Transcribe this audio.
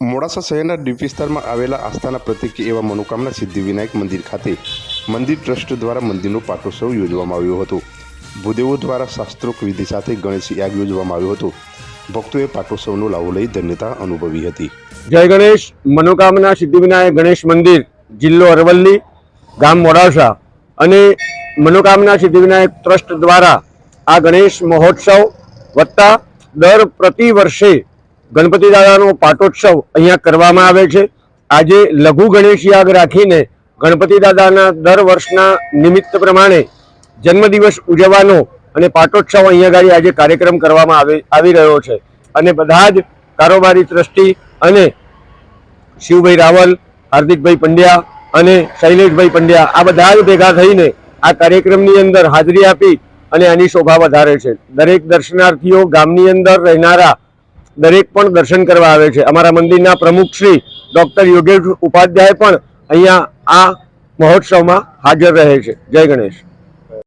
મોડાસા શહેરના ડીપ વિસ્તારમાં આવેલા આસ્થાના પ્રતીક એવા મનોકામના સિદ્ધિવિનાયક મંદિર ખાતે મંદિર ટ્રસ્ટ દ્વારા મંદિરનો પાટોત્સવ યોજવામાં આવ્યો હતો. ભૂદેવો દ્વારા શાસ્ત્રોક્ત વિધિ સાથે ગણેશ યાગ યોજવામાં આવ્યો હતો. ભક્તોએ પાટોત્સવનો લાવો લઈ ધન્યતા અનુભવી હતી. જય ગણેશ, મનોકામના સિદ્ધિવિનાયક ગણેશ મંદિર, જિલ્લો અરવલ્લી, ગામ મોડાસા. અને મનોકામના સિદ્ધિવિનાયક ટ્રસ્ટ દ્વારા આ ગણેશ મહોત્સવ વત્તા દર પ્રતિ વર્ષે ગણપતિ દાદાનો પાટોત્સવ અહીંયા કરવામાં આવે છે. આજે લઘુ ગણેશ યાગ રાખીને ગણપતિ દાદાના દર વર્ષના નિમિત્ત પ્રમાણે જન્મદિવસ ઉજવવાનો અને પાટોત્સવ અહીંયા આગળ આજે કાર્યક્રમ કરવામાં આવે, આવી રહ્યો છે. અને બધા જ કારોબારી ટ્રસ્ટી અને શિવભાઈ રાવલ, હાર્દિકભાઈ પંડ્યા અને શૈલેષભાઈ પંડ્યા આ બધા જ ભેગા થઈને આ કાર્યક્રમની અંદર હાજરી આપી અને આની શોભા વધારે છે. દરેક દર્શનાર્થીઓ ગામની અંદર રહેનારા દરેક પણ દર્શન કરવા આવે છે. અમારા મંદિરના પ્રમુખ શ્રી ડોક્ટર યોગેશ ઉપાધ્યાય પણ અહીંયા આ મહોત્સવમાં હાજર રહે છે. જય ગણેશ.